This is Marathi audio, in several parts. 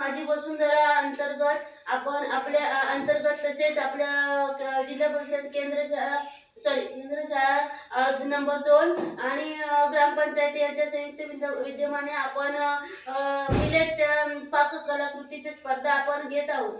माझी वसुंधरा अंतर्गत आपण आपल्या अंतर्गत तसेच आपल्या जिल्हा परिषद केंद्र शाळा सॉरी केंद्र शाळा नंबर दोन आणि ग्रामपंचायती ग्रामपंचायत यांच्या संयुक्त विद्यमाने आपण पाक कलाकृतीची स्पर्धा आपण घेत आहोत.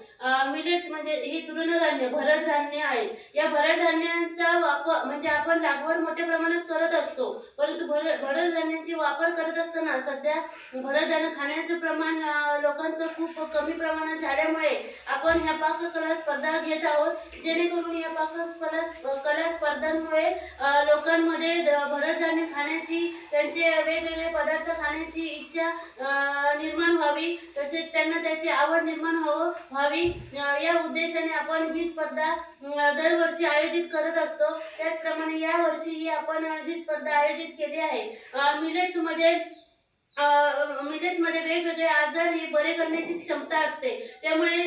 मिलेट्स म्हणजे ही तृणधान्य भरड धान्य आहे. या भरड धान्यांचा वापर म्हणजे आपण लागवड मोठ्या प्रमाणात करत असतो. परंतु भरड भरड वापर करत असताना सध्या भरड धान्य खाण्याचं प्रमाण लोकांचं खूप कमी प्रमाणात झाल्यामुळे आपण ह्या पाककला स्पर्धा घेत आहोत. जेणेकरून या पाककला कला स्पर्धांमुळे लोकांमध्ये भरड धान्य खाण्याची त्यांचे वेगवेगळे पदार्थ खाण्याची इच्छा निर्माण व्हावी. तसेच त्यांना त्याची आवड निर्माण व्हावं. व्हावी या उद्देशाने आपण ही स्पर्धा दरवर्षी आयोजित करत असतो. त्याचप्रमाणे या वर्षीही आपण ही स्पर्धा आयोजित केली आहे. मिलेट्समध्ये मिलेट्समध्ये वेगवेगळे आजार हे बरे करण्याची क्षमता असते. त्यामुळे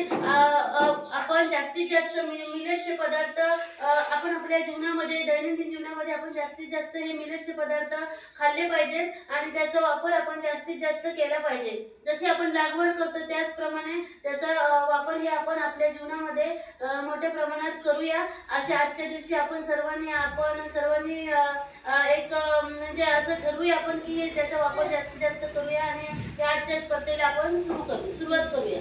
आपण जास्तीत जास्त मिलेट्सचे पदार्थ आपण आपल्या जीवनामध्ये दैनंदिन जीवनामध्ये आपण जास्तीत जास्त हे मिलेट्सचे पदार्थ खाल्ले पाहिजेत आणि त्याचा वापर आपण जास्तीत जास्त केला पाहिजे. जशी आपण लागवड करतो त्याचप्रमाणे त्याचा वापर हे आपण आपल्या जीवनामध्ये मोठ्या प्रमाणात करूया. अशा आजच्या दिवशी आपण सर्वांनी आपण सर्वांनी एक म्हणजे असं ठरवूया आपण की त्याचा वापर जास्तीत जास्त करूया आणि या आजच्या स्पर्धेला आपण सुरू करू सुरुवात करूया.